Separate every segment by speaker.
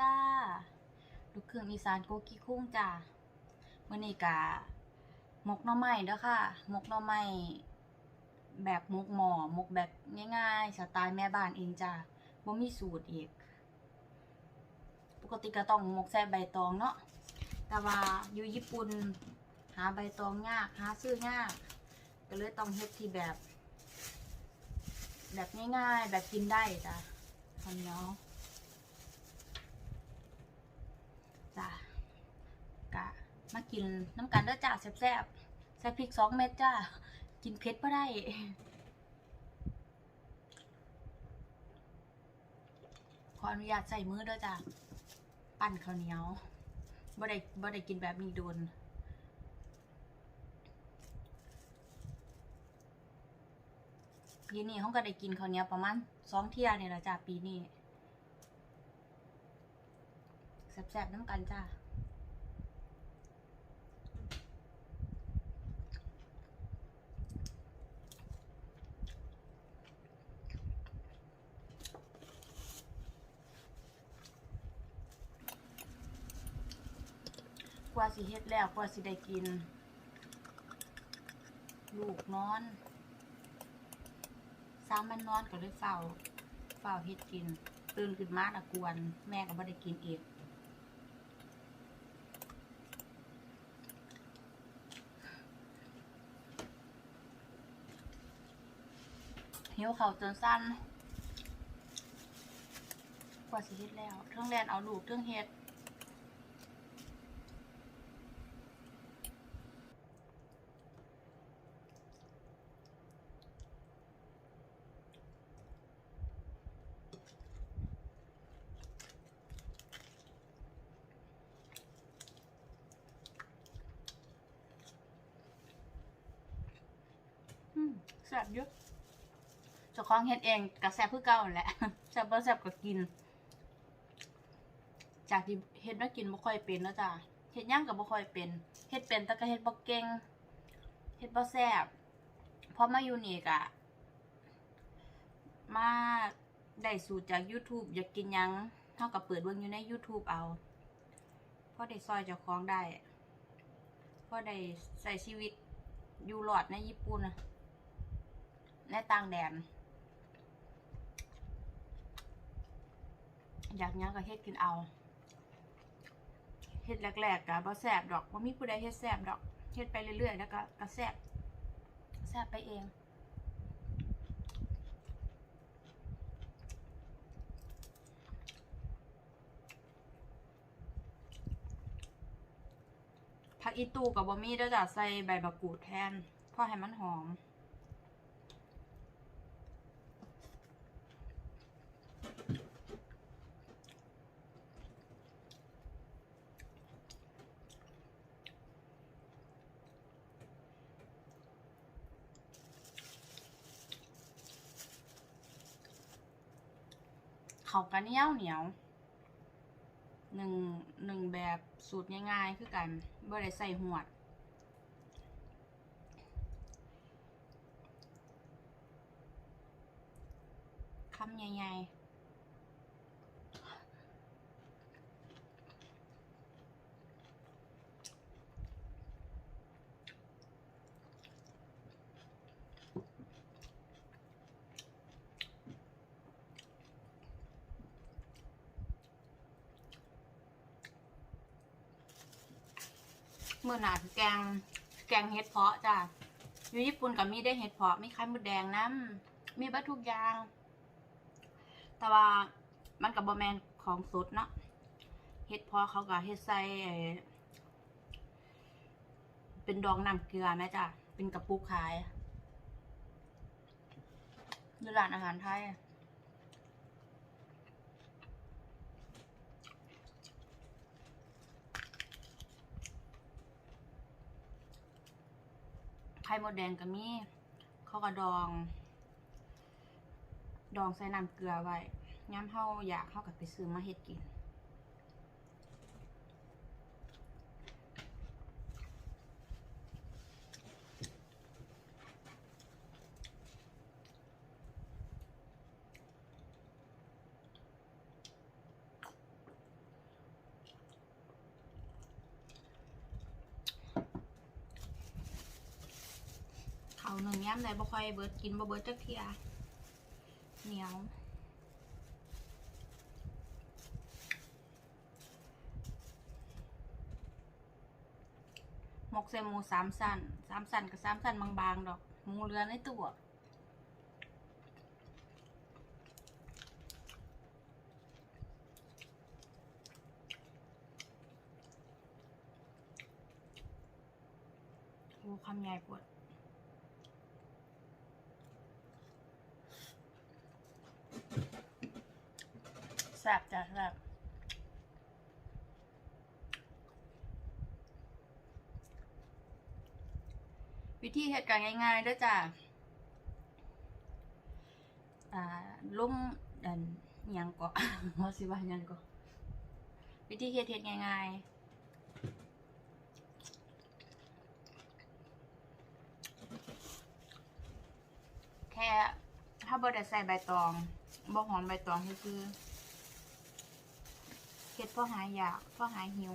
Speaker 1: จ้า ลูกเครื่องอีสานโกกิคุ้งจ้าเมื่อนี้กะมกหน่อไม้เด้อค่ะมกหน่อไม้แบบมกหมอมกแบบง่ายๆสไตล์แม่บ้านเองจ้าบ่มีสูตรอีก ปกติก็ต้องมกใส่ใบตองเนาะแต่ว่าอยู่ญี่ปุ่นหาใบตองยากหาซื้อยากก็เลยต้องเฮ็ดที่แบบ แบบง่ายๆ แบบกินได้จ้ะข้าวเนียว จ้ะกะมากินน้ำกันเด้อจ้าแซ่บๆใส่พริกสองเม็ดจ้า กินเผ็ดบ่ได้ขออนุญาตใส่มือเด้อจ้าปั้นข้าวเหนียวบ่ได้บ่ได้กินแบบนี้โดนปีนี้เขาก็ได้กินข้าวเหนียวประมาณสองเที่ยเนี่ยแหละจ้าปีนี้ แซ่บๆน้ำกันจ้ากว่าสิเฮ็ดแล้วกว่าสิได้กิน ลูกนอนซ้ำมันนอนก็เลยเฝ้าเฝ้าเฮ็ดกิน ตื่นขึ้นมาตะกวน แม่ก็บ่ได้กินเอง หิวเขาจนสั้น กว่าสิเฮ็ดแล้วเทิงแลนเอาลูกเทิงเฮ็ดอืมแซ่บเยอะ จ้าของเฮ็ดเองก็แซ่บคือเก่าแหละแซ่บบ่แซ่บก็กิน จากที่เฮ็ดมากินบ่ค่อยเป็นแล้วจ้ะเฮ็ดหยังก็บ่ค่อยเป็นเฮ็ดเป็นแต่ก็เฮ็ดบ่เก่งเฮ็ดบ่แซ่บพอมาอยู่นี่ก็มาได้สูตรจาก YouTube อยากกินยังเฮาก็เปิดเบิ่งอยู่ใน YouTube เอาพอได้ซอยเจ้าของได้พอได้ใช้ชีวิตอยู่รอดในญี่ปุ่นนะในต่างแดน อยากยังก็เฮ็ดกินเอาเฮ็ดแรกๆก็บ่แซ่บดอกบ่มีผู้ใดเฮ็ดแซ่บดอกเฮ็ดไปเรื่อยๆแล้วก็ก็แซ่บแซ่บไปเองผักอีตูกับบ่มีเด้อจ้ะใส่ใบบักกูดแทนพ่อให้มันหอม เขากันเหนียวเหนียวหนึ่งหนึ่งแบบสูตรง่ายๆ คือกันบ่ได้ใส่หวด คำใหญ่ๆ มื่อหนาแกงแกงเห็ดเพาะจ้ะอยู่ญี่ปุ่นก็มีได้เห็ดเพาะมีไข่มดแดงน้ำมีบัตทุกอย่าง แต่ว่ามันกับบะแมนของสดเนาะเห็ดเพาะเขาก็เห็ดใส่ไอ้เป็นดองน้ำเกลือแม่จ้ะเป็นกระปุกขายอยู่ร้านอาหารไทย ไข่มดแดงก็มีเขาก็ดอง ดองใส่น้ำเกลือไว้ย้ำเฮาอยากเฮากับไปซื้อมาเฮ็ดกิน ย้ำเลยบ่ค่อยเบิดกินบ่เบิดจักเทียเหนียวหมกใส่หมูสามสันสามสันกับสามสันบางๆดอกหมูเรือในตัวโอ้คำใหญ่ปวด แซ่บจ้ะแซ่บวิธีเหตุการณ์ง่ายๆด้วยจ้ะลุ่มดันยังก็ว่าสิว่ายังก็วิธีเฮ็ดเฮ็ดง่ายๆ แค่ถ้าบ่ได้ใส่ใบตองบ่หอมใบตองคือ เฮ็ดพราะหายอยากเพราะหายหิว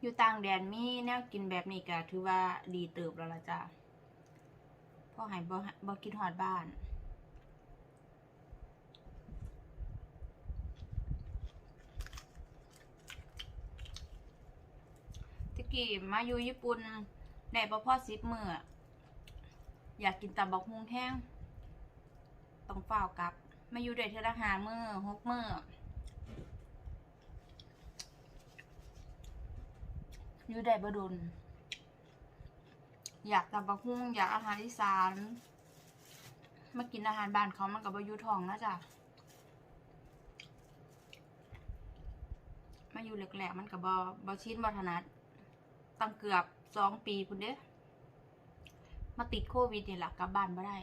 Speaker 1: อยู่ต่างแดนมีแนวกินแบบนี้ก็ถือว่าดีเติบแล้วล่ะจ้ะเพราะหายบ่บ่กินฮอดบ้านตะกี้มาอยู่ญี่ปุ่นได้บ่พอสิบมืออยากกินตำบักฮุงแห้ง ต้องเฝ้ากลับ มาอยู่ได้เทือละหามื้อหกมื้ออยู่ได้บ่ดนอยากตำบักหุ่งอยากอาหารอีสานมากินอาหารบ้านเขามันก็บ่อยู่ท้องนะจ๊ะมาอยู่แหลกๆมันก็บ่บ่ชินบ่ถนัดตั้งเกือบสองปีพุ่นเด้มาติดโควิดเนี่แหละกลับบ้านบ่ได้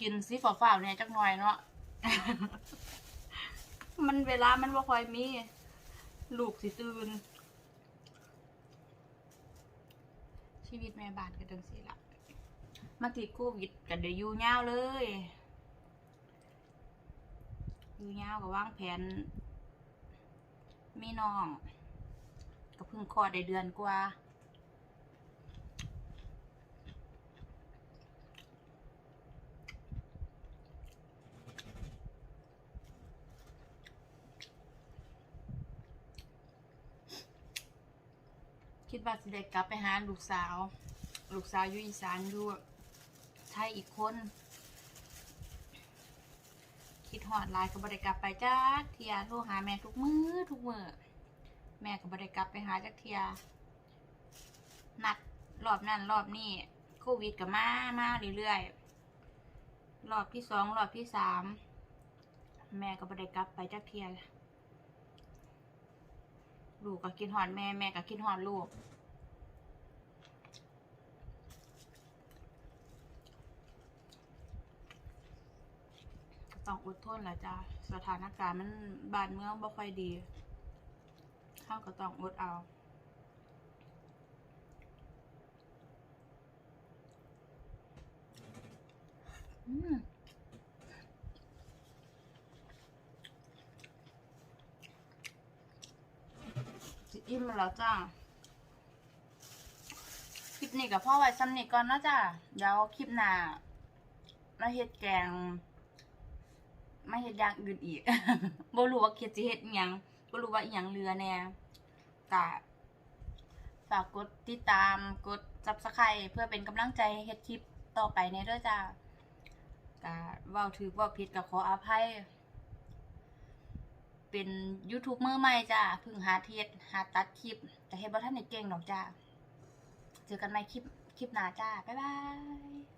Speaker 1: กินซีฟฝาๆเนี่ยจักหน่อยเนาะ มันเวลามันบ่ค่อยมี ลูกสิตื่น ชีวิตแม่บ้านก็จังซี่ล่ะมาติดโควิดก็เดี๋ยวอยู่ยาวเลยอยู่ยาวก็วางแผน มีน้อง ก็เพิ่งคลอดได้เดือนกว่า คิดว่าสิได้กลับไปหาลูกสาว ลูกสาวอยู่อีสานอยู่ไทยอีกคน คิดหอดลายก็บ่ได้กลับไปจ้าเทียโทรหาแม่ทุกมือ้อทุกมื้อแม่ก็บ่ได้กลับไปหาจักเทียนัดรอบนั้นรอบนี้โควิดก็มามาเรื่อยๆรอบที่สองรอบที่สามแม่ก็บ่ได้กลับไปจักเทีย ลูกก็คิดหอดแม่แม่ก็คิดหอดลูกก็ต้องอดทนแหละจ้ะสถานการณ์มันบานเมืองบ่ค่อยดีเขาก็ต้องอดเอาอืม อิ่มแล้วจ้าคลิปนี้กับพ่อไว้ซ้ำนี่ก่อนนะจ้าเดี๋ยวคลิปหน้ามาเฮ็ดแกงมาเฮ็ดอย่างอื่นอีกบ่รู้ว่าเคียดสิเฮ็ดอิหยังบ่รู้ว่าอิหยังเหลือแน่ก็ฝากกดติดตามกด Subscribe เพื่อเป็นกำลังใจให้เฮ็ดคลิปต่อไปในเด้อจ้าก็เว้าถูกเว้าผิดก็ขออภัย เป็นยูทูบเมอร์ใหม่จ้าเพิ่งหาเทศหาตัดคลิป แต่เฮ็ดบ่ทันได้เก่งดอกจ้าเจอกันใหม่คลิปคลิปหน้าจ้า บ๊ายบาย